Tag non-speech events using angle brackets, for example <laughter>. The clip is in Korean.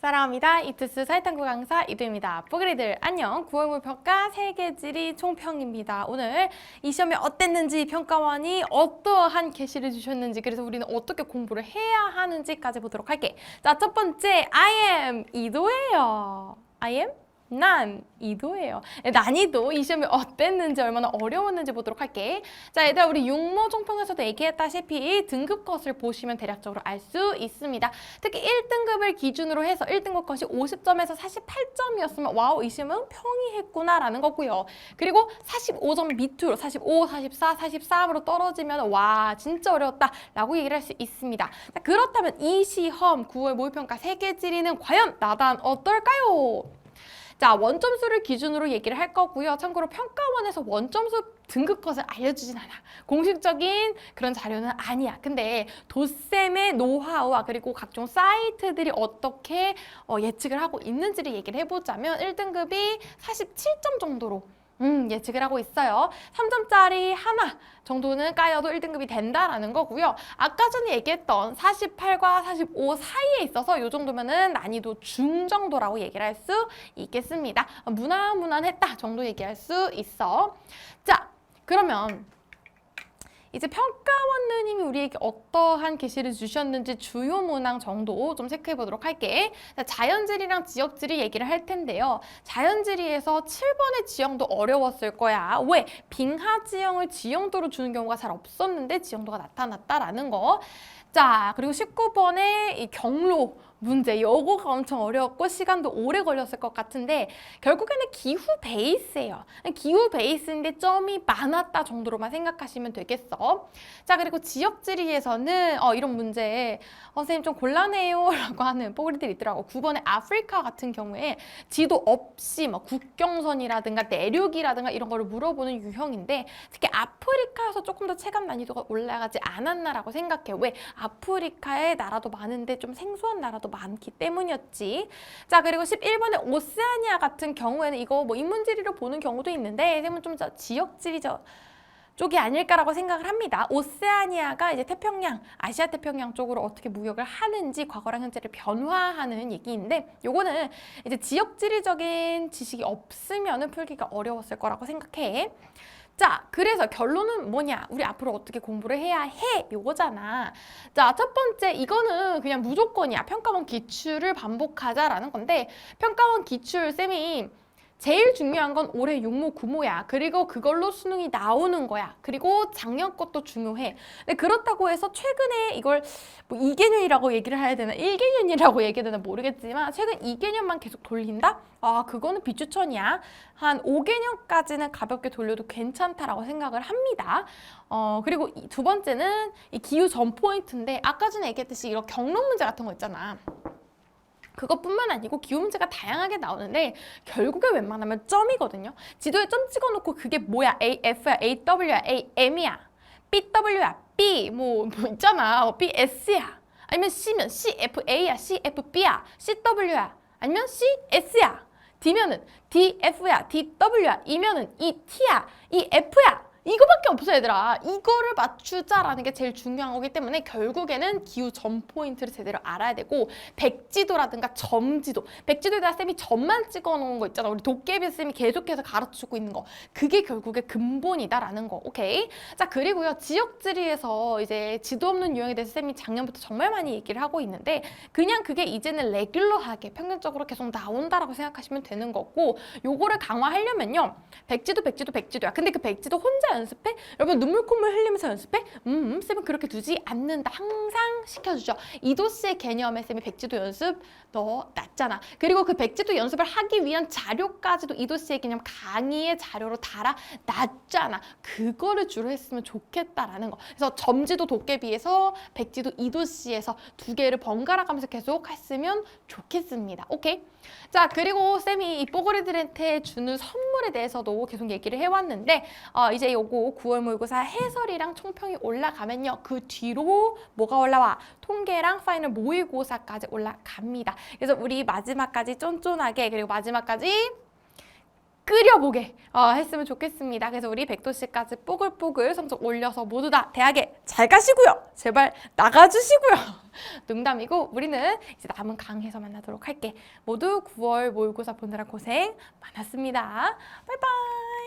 사랑합니다. 이투스 사이탄구 강사 이두입니다. 뽀그리들 안녕. 9월 물 평가 세계지리 총평입니다. 오늘 이 시험이 어땠는지 평가원이 어떠한 게시를 주셨는지 그래서 우리는 어떻게 공부를 해야 하는지까지 보도록 할게. 자, 첫 번째 I am 이도예요. I am 난 이도예요. 난이도 이 시험이 어땠는지 얼마나 어려웠는지 보도록 할게. 자, 얘들아 우리 육모 종평에서도 얘기했다시피 등급 컷을 보시면 대략적으로 알 수 있습니다. 특히 1등급을 기준으로 해서 1등급 컷이 50점에서 48점이었으면 와우 이 시험은 평이 했구나 라는 거고요. 그리고 45점 밑으로 45, 44, 43으로 떨어지면 와 진짜 어려웠다 라고 얘기를 할 수 있습니다. 자, 그렇다면 이 시험 9월 모의평가 세계 지리는 과연 나단 어떨까요? 자, 원점수를 기준으로 얘기를 할 거고요. 참고로 평가원에서 원점수 등급 컷을 알려주진 않아. 공식적인 그런 자료는 아니야. 근데 도쌤의 노하우와 그리고 각종 사이트들이 어떻게 어, 예측을 하고 있는지를 얘기를 해보자면 1등급이 47점 정도로 음, 예측을 하고 있어요. 3점짜리 하나 정도는 까여도 1등급이 된다라는 거고요. 아까 전에 얘기했던 48과 45 사이에 있어서 이 정도면은 난이도 중 정도라고 얘기를 할 수 있겠습니다. 무난무난했다 정도 얘기할 수 있어. 자, 그러면 이제 평가원 누님이 우리에게 어떠한 게시를 주셨는지 주요 문항 정도 좀 체크해 보도록 할게. 자, 자연지리랑 지역지리 얘기를 할 텐데요. 자연지리에서 7번의 지형도 어려웠을 거야. 왜? 빙하 지형을 지형도로 주는 경우가 잘 없었는데 지형도가 나타났다라는 거. 자, 그리고 19번의 이 경로 문제. 요거가 엄청 어려웠고 시간도 오래 걸렸을 것 같은데 결국에는 기후 베이스예요. 기후 베이스인데 점이 많았다 정도로만 생각하시면 되겠어. 자, 그리고 지역 지리에서는 어, 이런 문제 어, 선생님 좀 곤란해요 <laughs> 라고 하는 뽀글이들이 있더라고. 9번의 아프리카 같은 경우에 지도 없이 뭐 국경선이라든가 내륙이라든가 이런 거를 물어보는 유형인데 특히 아프리카에서 조금 더 체감 난이도가 올라가지 않았나라고 생각해. 왜? 아프리카에 나라도 많은데 좀 생소한 나라도 많기 때문이었지. 자, 그리고 11번의 오세아니아 같은 경우에는 이거 뭐 인문지리로 보는 경우도 있는데 선생님은 좀 지역지리죠. 쪽이 아닐까라고 생각을 합니다. 오세아니아가 이제 태평양, 아시아 태평양 쪽으로 어떻게 무역을 하는지 과거랑 현재를 변화하는 얘기인데 요거는 이제 지역 지리적인 지식이 없으면은 풀기가 어려웠을 거라고 생각해. 자, 그래서 결론은 뭐냐? 우리 앞으로 어떻게 공부를 해야 해? 요거잖아. 자, 첫 번째, 이거는 그냥 무조건이야. 평가원 기출을 반복하자라는 건데, 평가원 기출, 쌤이 제일 중요한 건 올해 육모 구모야. 그리고 그걸로 수능이 나오는 거야. 그리고 작년 것도 중요해. 근데 그렇다고 해서 최근에 이걸 뭐 2개년이라고 얘기를 해야 되나 1개년이라고 얘기해야 되나 모르겠지만 최근 2개년만 계속 돌린다? 아 그거는 비추천이야. 한 5개년까지는 가볍게 돌려도 괜찮다라고 생각을 합니다. 어 그리고 두 번째는 이 기후 전 포인트인데 아까 전에 얘기했듯이 이런 경로 문제 같은 거 있잖아. 그것뿐만 아니고 기후 문제가 다양하게 나오는데 결국에 웬만하면 점이거든요. 지도에 점 찍어놓고 그게 뭐야? A, F야, A, W야, A, M이야, B, 뭐, 뭐 있잖아. 어, B, S야. 아니면 C면 C, F, A야, C, F, B야, C, W야. 아니면 C, S야. D면은 D, F야, D, W야. E면은 E, T야, E, F야. 이거밖에 없어 얘들아. 이거를 맞추자라는 게 제일 중요한 거기 때문에 결국에는 기후 점 포인트를 제대로 알아야 되고 백지도라든가 점지도. 백지도에다 쌤이 점만 찍어 놓은 거 있잖아. 우리 도깨비 쌤이 계속해서 가르쳐주고 있는 거. 그게 결국에 근본이다라는 거. 오케이? 자 그리고요. 지역지리에서 이제 지도 없는 유형에 대해서 쌤이 작년부터 정말 많이 얘기를 하고 있는데 그냥 그게 이제는 레귤러하게 평균적으로 계속 나온다라고 생각하시면 되는 거고 요거를 강화하려면요. 백지도 백지도 백지도야. 근데 그 백지도 혼자 연습해? 여러분 눈물 콧물 흘리면서 연습해? 음, 음, 쌤은 그렇게 두지 않는다. 항상 시켜주죠. 이도스의 개념에 쌤이 백지도 연습 너 놨잖아. 그리고 그 백지도 연습을 하기 위한 자료까지도 이도스의 개념 강의의 자료로 달아 놨잖아. 그거를 주로 했으면 좋겠다라는 거. 그래서 점지도 도깨비에서 백지도 이도스에서 두 개를 번갈아 가면서 계속 했으면 좋겠습니다. 오케이? 자, 그리고 쌤이 이 뽀글이들한테 주는 선물에 대해서도 계속 얘기를 해왔는데 어, 이제 요거 9월 모의고사 해설이랑 총평이 올라가면요. 그 뒤로 뭐가 올라와? 통계랑 파이널 모의고사까지 올라갑니다. 그래서 우리 마지막까지 쫀쫀하게 그리고 마지막까지 끓여보게 어, 했으면 좋겠습니다. 그래서 우리 백도 씨까지 뽀글뽀글 성적 올려서 모두 다 대학에 잘 가시고요. 제발 나가주시고요. <laughs> 농담이고 우리는 이제 남은 강의에서 만나도록 할게. 모두 9월 모의고사 보느라 고생 많았습니다. 바이바이.